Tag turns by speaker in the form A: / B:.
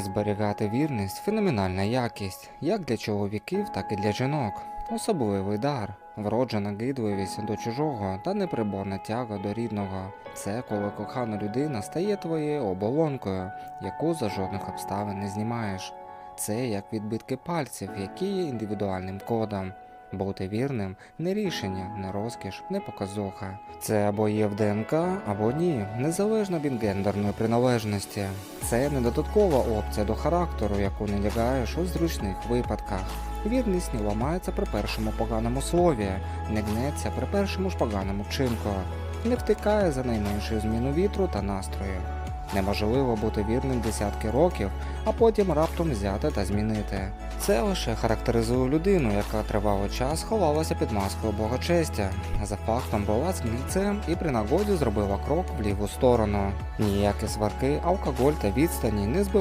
A: Зберігати вірність феноменальна якість, як для чоловіків, так і для жінок. Особливий дар, вроджена гидливість до чужого та неприборна тяга до рідного. Це коли кохана людина стає твоєю оболонкою, яку за жодних обставин не знімаєш. Це як відбитки пальців, які є індивідуальним кодом. Бути вірним не рішення, не розкіш, не показуха. Це або є в ДНК, або ні, незалежно від гендерної приналежності. Це не додаткова опція до характеру, яку не лягаєш у зручних випадках. Вірність не ламається при першому поганому слові, не гнеться при першому ж поганому вчинку, не втикає за найменшою зміну вітру та настрою. Неможливо бути вірним десятки років, а потім раптом взяти та змінити. Це лише характеризує людину, яка тривалий час ховалася під маскою благочестя, за фактом була з гнільцем і при нагоді зробила крок в ліву сторону. Ніякі сварки, алкоголь та відстані не збивали